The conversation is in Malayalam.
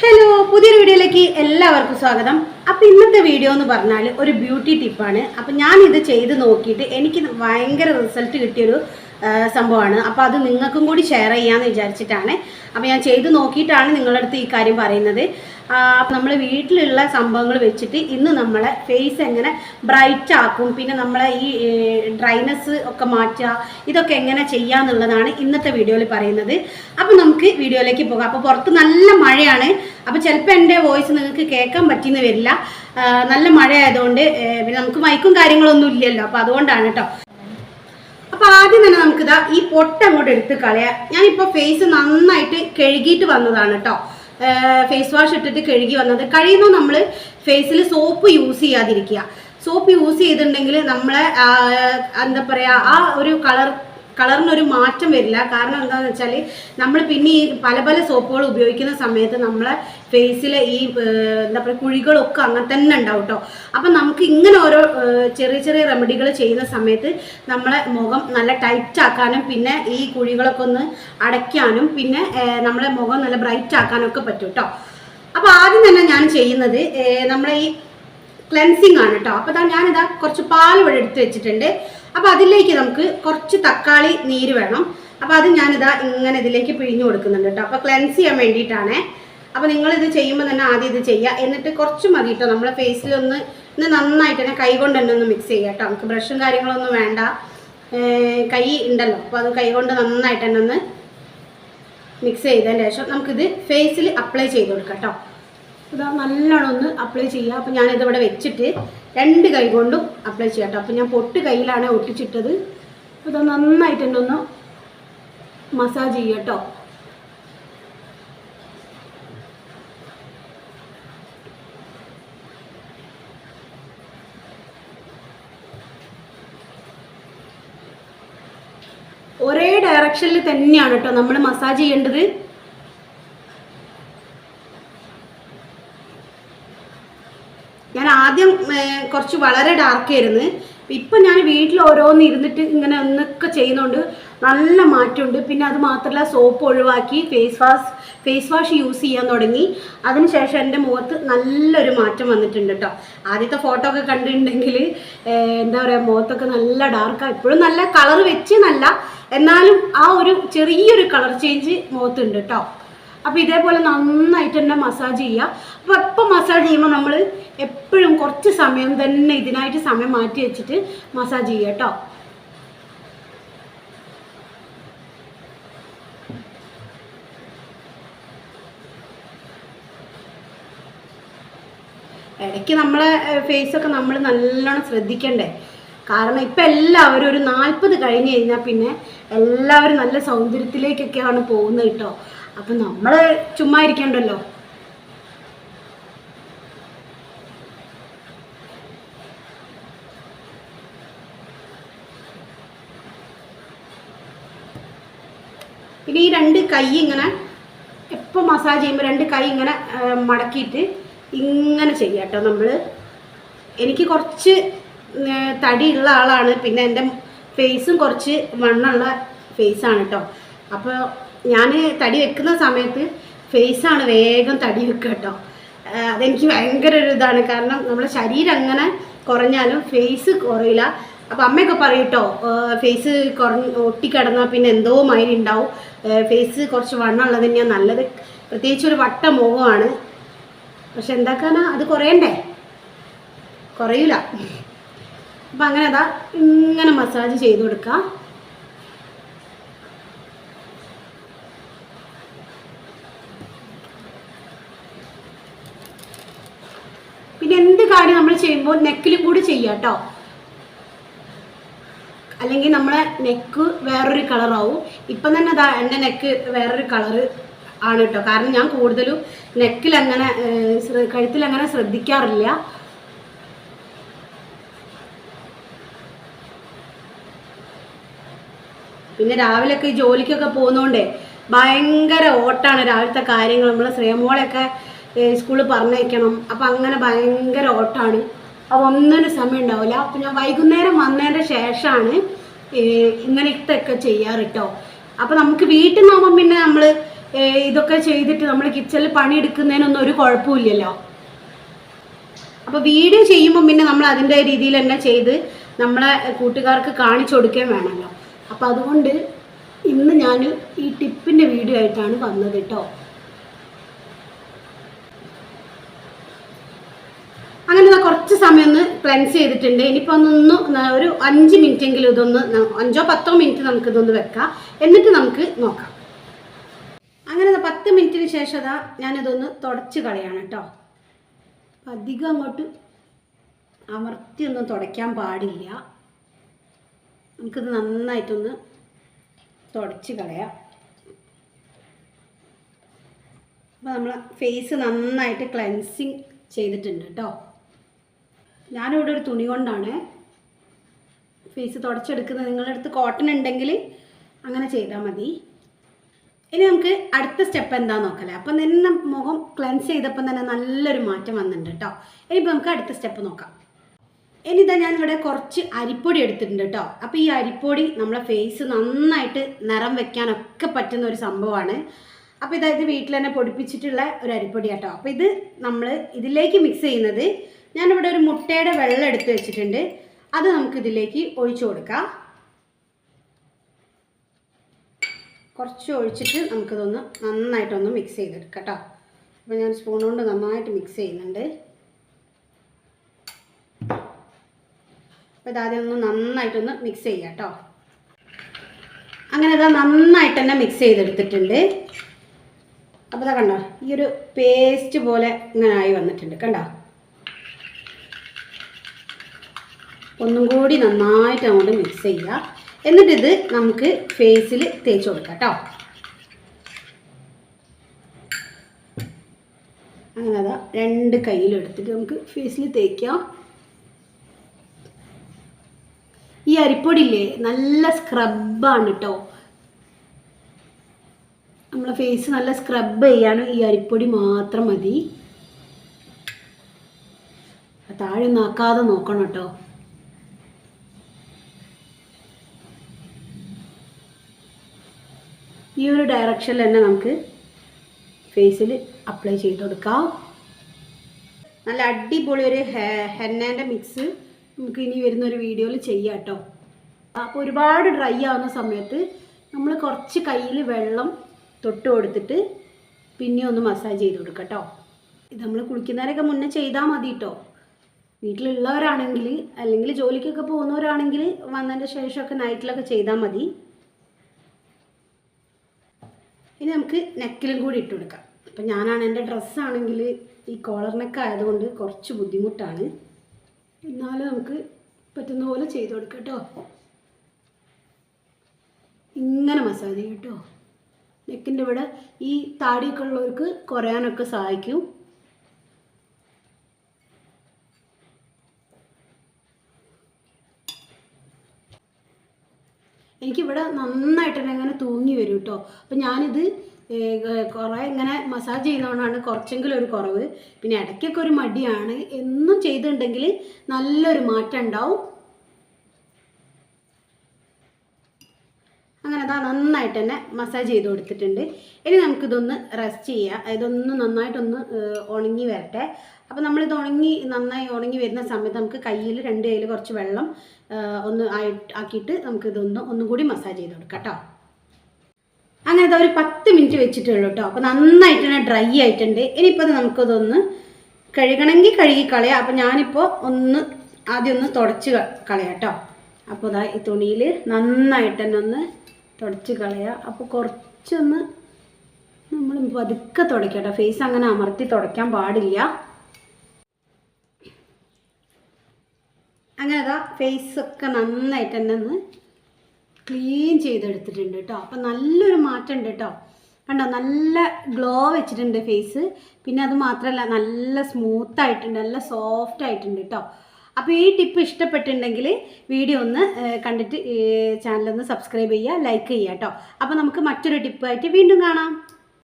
ഹലോ പുതിയൊരു വീഡിയോയിലേക്ക് എല്ലാവർക്കും സ്വാഗതം. അപ്പം ഇന്നത്തെ വീഡിയോ എന്ന് പറഞ്ഞാൽ ഒരു ബ്യൂട്ടി ടിപ്പാണ് അപ്പം ഞാൻ ഇത് ചെയ്ത് നോക്കിയിട്ട് എനിക്ക് ഭയങ്കര റിസൾട്ട് കിട്ടിയൊരു സംഭവമാണ്. അപ്പോൾ അത് നിങ്ങൾക്കും കൂടി ഷെയർ ചെയ്യാമെന്ന് വിചാരിച്ചിട്ടാണ്. അപ്പോൾ ഞാൻ ചെയ്ത് നോക്കിയിട്ടാണ് നിങ്ങളുടെ അടുത്ത് ഈ കാര്യം പറയുന്നത്. നമ്മൾ വീട്ടിലുള്ള സംഭവങ്ങൾ വെച്ചിട്ട് ഇന്ന് നമ്മളെ ഫേസ് എങ്ങനെ ബ്രൈറ്റ് ആക്കും പിന്നെ നമ്മളെ ഈ ഡ്രൈനസ് ഒക്കെ മാറ്റുക ഇതൊക്കെ എങ്ങനെ ചെയ്യാന്നുള്ളതാണ് ഇന്നത്തെ വീഡിയോയിൽ പറയുന്നത്. അപ്പോൾ നമുക്ക് വീഡിയോയിലേക്ക് പോകാം. അപ്പോൾ പുറത്ത് നല്ല മഴയാണ്. അപ്പോൾ ചിലപ്പോൾ എന്റെ വോയിസ് നിങ്ങൾക്ക് കേൾക്കാൻ പറ്റിയെന്ന് വരില്ല. നല്ല മഴ ആയതുകൊണ്ട് പിന്നെ നമുക്ക് മൈക്കും കാര്യങ്ങളൊന്നും ഇല്ലല്ലോ. അപ്പോൾ അതുകൊണ്ടാണ് കേട്ടോ അപ്പൊ ആദ്യം തന്നെ നമുക്കിതാ ഈ പൊട്ട അങ്ങോട്ട് എടുത്ത് കളയാം. ഞാനിപ്പോ ഫേസ് നന്നായിട്ട് കഴുകിയിട്ട് വന്നതാണ് കേട്ടോ ഫേസ് വാഷ് ഇട്ടിട്ട് കഴുകി വന്നത്. കഴിയുന്നു നമ്മൾ ഫേസിൽ സോപ്പ് യൂസ് ചെയ്യാതിരിക്കുക. സോപ്പ് യൂസ് ചെയ്തിട്ടുണ്ടെങ്കിൽ നമ്മളെ എന്താ പറയുക ആ ഒരു കളർ കളറിനൊരു മാറ്റം വരില്ല. കാരണം എന്താണെന്ന് വെച്ചാൽ നമ്മൾ പിന്നെ ഈ പല പല സോപ്പുകൾ ഉപയോഗിക്കുന്ന സമയത്ത് നമ്മളെ ഫേസിലെ ഈ എന്താ പറയുക കുഴികളൊക്കെ അങ്ങനെ തന്നെ ഉണ്ടാവും കേട്ടോ അപ്പം നമുക്ക് ഇങ്ങനെ ഓരോ ചെറിയ ചെറിയ റെമഡികൾ ചെയ്യുന്ന സമയത്ത് നമ്മളെ മുഖം നല്ല ടൈറ്റ് ആക്കാനും പിന്നെ ഈ കുഴികളൊക്കെ ഒന്ന് അടയ്ക്കാനും പിന്നെ നമ്മളെ മുഖം നല്ല ബ്രൈറ്റ് ആക്കാനും ഒക്കെ പറ്റും കേട്ടോ അപ്പോൾ ആദ്യം തന്നെ ഞാൻ ചെയ്യുന്നത് നമ്മളെ ഈ ക്ലെൻസിങ് ആണ് കേട്ടോ അപ്പോൾ ഇതാ ഞാനിതാ കുറച്ച് പാൽ ഇവിടെ എടുത്ത് വെച്ചിട്ടുണ്ട്. അപ്പോൾ അതിലേക്ക് നമുക്ക് കുറച്ച് തക്കാളി നീര് വേണം. അപ്പോൾ അത് ഞാനിതാ ഇങ്ങനെ ഇതിലേക്ക് പിഴിഞ്ഞു കൊടുക്കുന്നുണ്ട് കേട്ടോ. അപ്പോൾ ക്ലെൻസ് ചെയ്യാൻ വേണ്ടിയിട്ടാണേ. അപ്പോൾ ഇത് ചെയ്യുമ്പോൾ തന്നെ ആദ്യം ഇത് ചെയ്യുക എന്നിട്ട് കുറച്ച് മതി കേട്ടോ. നമ്മളെ ഫേസിൽ ഒന്ന് ഇന്ന് നന്നായിട്ട് തന്നെ കൈ കൊണ്ട് തന്നെ ഒന്ന് മിക്സ് ചെയ്യുക കേട്ടോ. നമുക്ക് ബ്രഷും കാര്യങ്ങളൊന്നും വേണ്ട. കൈ ഉണ്ടല്ലോ അപ്പോൾ അത് കൈ കൊണ്ട് നന്നായിട്ട് തന്നെ ഒന്ന് മിക്സ് ചെയ്തതിന് ശേഷം നമുക്കിത് ഫേസിൽ അപ്ലൈ ചെയ്ത് കൊടുക്കാം കേട്ടോ. ഇതാ നല്ലോണം ഒന്ന് അപ്ലൈ ചെയ്യുക. അപ്പോൾ ഞാനിതിവിടെ വെച്ചിട്ട് രണ്ട് കൈ കൊണ്ടും അപ്ലൈ ചെയ്യാം കേട്ടോ അപ്പോൾ ഞാൻ പൊട്ട് കയ്യിലാണ് ഒട്ടിച്ചിട്ടത്. അപ്പോൾ ഇത് നന്നായിട്ട് എന്റെ ഒന്ന് മസാജ് ചെയ്യുക കേട്ടോ ഒരേ ഡയറക്ഷനിൽ തന്നെയാണ് കേട്ടോ നമ്മൾ മസാജ് ചെയ്യേണ്ടത് ഞാൻ ആദ്യം കുറച്ച് വളരെ ഡാർക്ക് ആയിരുന്നു. ഇപ്പം ഞാൻ വീട്ടിൽ ഓരോന്ന് ഇരുന്നിട്ട് ഇങ്ങനെ ഒന്നൊക്കെ ചെയ്യുന്നുണ്ട് നല്ല മാറ്റമുണ്ട്. പിന്നെ അത് മാത്രമല്ല സോപ്പ് ഒഴിവാക്കി face wash face wash use ചെയ്യാൻ തുടങ്ങി. അതിനുശേഷം എന്റെ മുഖത്ത് നല്ലൊരു മാറ്റം വന്നിട്ടുണ്ട് കേട്ടോ ആദ്യത്തെ ഫോട്ടോ ഒക്കെ കണ്ടിട്ടുണ്ടെങ്കിൽ എന്താ പറയുക മുഖത്തൊക്കെ നല്ല ഡാർക്കാണ് ഇപ്പോഴും നല്ല കളർ വെച്ച് നല്ല എന്നാലും ആ ഒരു ചെറിയൊരു കളർ ചേഞ്ച് മുഖത്തുണ്ട് കേട്ടോ അപ്പോൾ ഇതേപോലെ നന്നായിട്ട് തന്നെ മസാജ് ചെയ്യുക എപ്പോൾ മസാജ് ചെയ്യുമ്പോൾ നമ്മൾ എപ്പോഴും കുറച്ച് സമയം തന്നെ ഇതിനായിട്ട് സമയം മാറ്റി വെച്ചിട്ട് മസാജ് ചെയ്യുക കേട്ടോ. ഇടയ്ക്ക് നമ്മളെ ഫേസൊക്കെ നമ്മൾ നല്ലോണം ശ്രദ്ധിക്കണ്ടേ? കാരണം ഇപ്പം എല്ലാവരും ഒരു നാൽപ്പത് കഴിഞ്ഞ് കഴിഞ്ഞാൽ പിന്നെ എല്ലാവരും നല്ല സൗന്ദര്യത്തിലേക്കൊക്കെയാണ് പോകുന്നത് കേട്ടോ. അപ്പം നമ്മൾ ചുമ്മാ ഇരിക്കണ്ടല്ലോ? പിന്നെ ഈ രണ്ട് കൈ ഇങ്ങനെ എപ്പോൾ മസാജ് ചെയ്യുമ്പോൾ രണ്ട് കൈ ഇങ്ങനെ മടക്കിയിട്ട് ഇങ്ങനെ ചെയ്യാം കേട്ടോ നമ്മൾ എനിക്ക് കുറച്ച് തടിയുള്ള ആളാണ്. പിന്നെ എന്റെ ഫേസും കുറച്ച് വണ്ണുള്ള ഫേസാണ് കേട്ടോ. അപ്പോൾ ഞാൻ തടി വെക്കുന്ന സമയത്ത് ഫേസാണ് വേഗം തടി വെക്കുക കേട്ടോ. അതെനിക്ക് ഭയങ്കര ഒരു ഇതാണ്. കാരണം നമ്മുടെ ശരീരം അങ്ങനെ കുറഞ്ഞാലും ഫേസ് കുറയില്ല. അപ്പം അമ്മയൊക്കെ പറയും കേട്ടോ ഫേസ് കുറഞ്ഞ് ഒട്ടിക്കിടന്നാൽ പിന്നെ എന്തോ മാതിരി ഉണ്ടാവും ഫേസ് കുറച്ച് വണ്ണമുള്ളത് തന്നെയാണ് നല്ലത്. പ്രത്യേകിച്ച് ഒരു വട്ട മുഖമാണ് പക്ഷെ എന്താക്കാനാ അത് കുറയണ്ടേ? കുറയൂല. അപ്പം അങ്ങനെ അതാ ഇങ്ങനെ മസാജ് ചെയ്ത് കൊടുക്കാം. പിന്നെ എന്ത് കാര്യം നമ്മൾ ചെയ്യുമ്പോൾ നെക്കിലും കൂടി ചെയ്യാം കേട്ടോ അല്ലെങ്കിൽ നമ്മളെ നെക്ക് വേറൊരു കളറാവും ഇപ്പം തന്നെ ദാ എന്റെ നെക്ക് വേറൊരു കളറ് ആണ് കേട്ടോ കാരണം ഞാൻ കൂടുതലും നെക്കിൽ അങ്ങനെ കഴുത്തിൽ അങ്ങനെ ശ്രദ്ധിക്കാറില്ല. പിന്നെ രാവിലെയൊക്കെ ഈ ജോലിക്കൊക്കെ പോകുന്നതുകൊണ്ടേ ഭയങ്കര ഓട്ടാണ് രാവിലത്തെ കാര്യങ്ങൾ. നമ്മളെ ശ്രേമോളെയൊക്കെ സ്കൂളിൽ പറഞ്ഞയക്കണം. അപ്പം അങ്ങനെ ഭയങ്കര ഓട്ടാണ്. അപ്പോൾ ഒന്നിനും സമയം ഉണ്ടാവില്ല അപ്പം ഞാൻ വൈകുന്നേരം വന്നതിന്റെ ശേഷമാണ് ഇങ്ങനത്തെ ഒക്കെ ചെയ്യാറ് കേട്ടോ അപ്പം നമുക്ക് വീട്ടിൽ നിന്നാകുമ്പം പിന്നെ നമ്മൾ ഇതൊക്കെ ചെയ്തിട്ട് നമ്മൾ കിച്ചണിൽ പണിയെടുക്കുന്നതിനൊന്നും ഒരു കുഴപ്പമില്ലല്ലോ അപ്പോൾ വീഡിയോ ചെയ്യുമ്പോൾ പിന്നെ നമ്മൾ അതിന്റെ രീതിയിൽ തന്നെ ചെയ്ത് നമ്മളെ കൂട്ടുകാർക്ക് കാണിച്ചു കൊടുക്കുകയും വേണമല്ലോ. അപ്പോൾ അതുകൊണ്ട് ഇന്ന് ഞാൻ ഈ ടിപ്പിന്റെ വീഡിയോ ആയിട്ടാണ് വന്നത് കേട്ടോ അങ്ങനെ ദാ കുറച്ച് സമയം ഒന്ന് ക്ലെൻസ് ചെയ്തിട്ടുണ്ട്. ഇനിയിപ്പോൾ ഒന്നൊന്ന് ഒരു അഞ്ച് മിനിറ്റ് എങ്കിലും ഇതൊന്ന് അഞ്ചോ പത്തോ മിനിറ്റ് നമുക്ക് ഇതൊന്ന് വെക്കാം. എന്നിട്ട് നമുക്ക് നോക്കാം. അങ്ങനെ പത്ത് മിനിറ്റിന് ശേഷം അതാ ഞാനിതൊന്ന് തുടച്ച് കളയാണ് കേട്ടോ. അധികം അങ്ങോട്ട് അമർത്തിയൊന്നും തുടയ്ക്കാൻ പാടില്ല. നമുക്കിത് നന്നായിട്ടൊന്ന് തുടച്ച് കളയാം. അപ്പോൾ നമ്മൾ ഫേസ് നന്നായിട്ട് ക്ലെൻസിങ് ചെയ്തിട്ടുണ്ട് കേട്ടോ. ഞാനിവിടെ ഒരു തുണി കൊണ്ടാണ് ഫേസ് തുടച്ചെടുക്കുന്നത്. നിങ്ങളുടെ അടുത്ത് കോട്ടൺ ഉണ്ടെങ്കിൽ അങ്ങനെ ചെയ്താൽ മതി. ഇനി നമുക്ക് അടുത്ത സ്റ്റെപ്പ് എന്താന്ന് നോക്കല്ലേ അപ്പം തന്നെ മുഖം ക്ലെൻസ് ചെയ്തപ്പം തന്നെ നല്ലൊരു മാറ്റം വന്നിട്ടുണ്ട് കേട്ടോ. ഇനിയിപ്പോൾ നമുക്ക് അടുത്ത സ്റ്റെപ്പ് നോക്കാം. ഇനി ഇതാ ഞാനിവിടെ കുറച്ച് അരിപ്പൊടി എടുത്തിട്ടുണ്ട് കേട്ടോ. അപ്പോൾ ഈ അരിപ്പൊടി നമ്മളെ ഫേസ് നന്നായിട്ട് നിറം വെക്കാനൊക്കെ പറ്റുന്ന ഒരു സംഭവമാണ്. അപ്പോൾ ഇതായത് വീട്ടിൽ തന്നെ പൊടിപ്പിച്ചിട്ടുള്ള ഒരു അരിപ്പൊടി കേട്ടോ. അപ്പോൾ ഇത് നമ്മൾ ഇതിലേക്ക് മിക്സ് ചെയ്യുന്നത് ഞാനിവിടെ ഒരു മുട്ടയുടെ വെള്ളം എടുത്ത് വെച്ചിട്ടുണ്ട്. അത് നമുക്ക് ഇതിലേക്ക് ഒഴിച്ചു കൊടുക്കാം. കുറച്ച് ഒഴിച്ചിട്ട് നമുക്കിതൊന്ന് നന്നായിട്ടൊന്ന് മിക്സ് ചെയ്തെടുക്കാം കേട്ടോ അപ്പോൾ ഞാൻ സ്പൂൺ കൊണ്ട് നന്നായിട്ട് മിക്സ് ചെയ്യുന്നുണ്ട്. അപ്പോൾ ഇതാദ്യം ഒന്ന് നന്നായിട്ടൊന്ന് മിക്സ് ചെയ്യാം കേട്ടോ അങ്ങനെ ഇതാ നന്നായിട്ട് തന്നെ മിക്സ് ചെയ്തെടുത്തിട്ടുണ്ട്. അപ്പോൾ ഇതാ കണ്ടോ ഈ ഒരു പേസ്റ്റ് പോലെ ഇങ്ങനെ ആയി വന്നിട്ടുണ്ട് കണ്ടോ? ഒന്നും കൂടി നന്നായിട്ട് അങ്ങോട്ട് മിക്സ് ചെയ്യുക എന്നിട്ടിത് നമുക്ക് ഫേസിൽ തേച്ച് കൊടുക്കാം കേട്ടോ അങ്ങനെ അതാ രണ്ട് കയ്യിലെടുത്തിട്ട് നമുക്ക് ഫേസിൽ തേക്കാം. ഈ അരിപ്പൊടിയില്ലേ നല്ല സ്ക്രബാണ് കേട്ടോ നമ്മളെ ഫേസ് നല്ല സ്ക്രബ് ചെയ്യാനും ഈ അരിപ്പൊടി മാത്രം മതി. താഴെ നോക്കാതെ നോക്കണം കേട്ടോ ഈ ഒരു ഡയറക്ഷനിൽ തന്നെ നമുക്ക് ഫേസിൽ അപ്ലൈ ചെയ്ത് കൊടുക്കാം. നല്ല അടിപൊളി ഒരു ഹെന്നേന്റെ മിക്സ് നമുക്ക് ഇനി വരുന്ന ഒരു വീഡിയോയിൽ ചെയ്യാം കേട്ടോ അപ്പോൾ ഒരുപാട് ഡ്രൈ ആവുന്ന സമയത്ത് നമ്മൾ കുറച്ച് കയ്യിൽ വെള്ളം തൊട്ട് കൊടുത്തിട്ട് പിന്നെ ഒന്ന് മസാജ് ചെയ്ത് കൊടുക്കാം കേട്ടോ ഇത് നമ്മൾ കുളിക്കുന്നവരൊക്കെ മുന്നേ ചെയ്താൽ മതി കേട്ടോ വീട്ടിലുള്ളവരാണെങ്കിൽ അല്ലെങ്കിൽ ജോലിക്കൊക്കെ പോകുന്നവരാണെങ്കിൽ വന്നതിന്റെ ശേഷമൊക്കെ നൈറ്റിലൊക്കെ ചെയ്താൽ മതി. ഇനി നമുക്ക് നെക്കിലും കൂടി ഇട്ട് കൊടുക്കാം. അപ്പം ഞാനാണ് എന്റെ ഡ്രസ്സാണെങ്കിൽ ഈ കോളർ നെക്ക് ആയതുകൊണ്ട് കുറച്ച് ബുദ്ധിമുട്ടാണ്. എന്നാലും നമുക്ക് പറ്റുന്ന പോലെ ചെയ്ത് കൊടുക്കാം കേട്ടോ. ഇങ്ങനെ മസാജ് കേട്ടോ. നെക്കിന്റെ ഇവിടെ ഈ താടിയൊക്കെ ഉള്ളവർക്ക് കുറയാനൊക്കെ സഹായിക്കും. എനിക്കിവിടെ നന്നായിട്ട് തന്നെ ഇങ്ങനെ തൂങ്ങി വരും കേട്ടോ അപ്പം ഞാനിത് കുറേ ഇങ്ങനെ മസാജ് ചെയ്യുന്നതുകൊണ്ടാണ് കുറച്ചെങ്കിലും ഒരു കുറവ്. പിന്നെ ഇടയ്ക്കൊക്കെ ഒരു മടിയാണ്. എന്നും ചെയ്തിട്ടുണ്ടെങ്കിൽ നല്ലൊരു മാറ്റം ഉണ്ടാവും. അങ്ങനെ അതാ നന്നായിട്ട് തന്നെ മസാജ് ചെയ്ത് കൊടുത്തിട്ടുണ്ട്. ഇനി നമുക്കിതൊന്ന് റെസ്റ്റ് ചെയ്യാം. ഇതൊന്ന് നന്നായിട്ടൊന്ന് ഉണങ്ങി വരട്ടെ. അപ്പോൾ നമ്മളിത് ഉണങ്ങി നന്നായി ഉണങ്ങി വരുന്ന സമയത്ത് നമുക്ക് കയ്യിൽ രണ്ട് കയ്യിൽ കുറച്ച് വെള്ളം ഒന്ന് ആയി ആക്കിയിട്ട് നമുക്കിതൊന്ന് ഒന്നും കൂടി മസാജ് ചെയ്ത് കൊടുക്കാം കേട്ടോ. അങ്ങനെ ഇതാ ഒരു പത്ത് മിനിറ്റ് വെച്ചിട്ടുള്ളൂ കേട്ടോ. അപ്പോൾ നന്നായിട്ട് തന്നെ ഡ്രൈ ആയിട്ടുണ്ട്. ഇനിയിപ്പോൾ അത് നമുക്കതൊന്ന് കഴുകണമെങ്കിൽ കഴുകി കളയാം. അപ്പോൾ ഞാനിപ്പോൾ ഒന്ന് ആദ്യം ഒന്ന് തുടച്ച് കളയാം കേട്ടോ. അപ്പോൾ ഇതാ ഈ തുണിയിൽ നന്നായിട്ട് തന്നെ ഒന്ന് തുടച്ച് കളയാം അപ്പോൾ കുറച്ചൊന്ന് നമ്മൾ പതുക്കെ തുടയ്ക്കട്ടോ. ഫേസ് അങ്ങനെ അമർത്തി തുടയ്ക്കാൻ പാടില്ല. അങ്ങനെ അതാ ഫേസൊക്കെ നന്നായിട്ട് തന്നെ ഒന്ന് ക്ലീൻ ചെയ്തെടുത്തിട്ടുണ്ട് കേട്ടോ അപ്പം നല്ലൊരു മാറ്റം ഉണ്ട് കേട്ടോ കണ്ടോ? നല്ല ഗ്ലോ വെച്ചിട്ടുണ്ട് ഫേസ് പിന്നെ അത് മാത്രമല്ല നല്ല സ്മൂത്ത് ആയിട്ടുണ്ട് നല്ല സോഫ്റ്റ് ആയിട്ടുണ്ട് കേട്ടോ അപ്പോൾ ഈ ടിപ്പ് ഇഷ്ടപ്പെട്ടിട്ടുണ്ടെങ്കിൽ വീഡിയോ ഒന്ന് കണ്ടിട്ട് ചാനലൊന്ന് സബ്സ്ക്രൈബ് ചെയ്യുക ലൈക്ക് ചെയ്യുക കേട്ടോ അപ്പോൾ നമുക്ക് മറ്റൊരു ടിപ്പായിട്ട് വീണ്ടും കാണാം.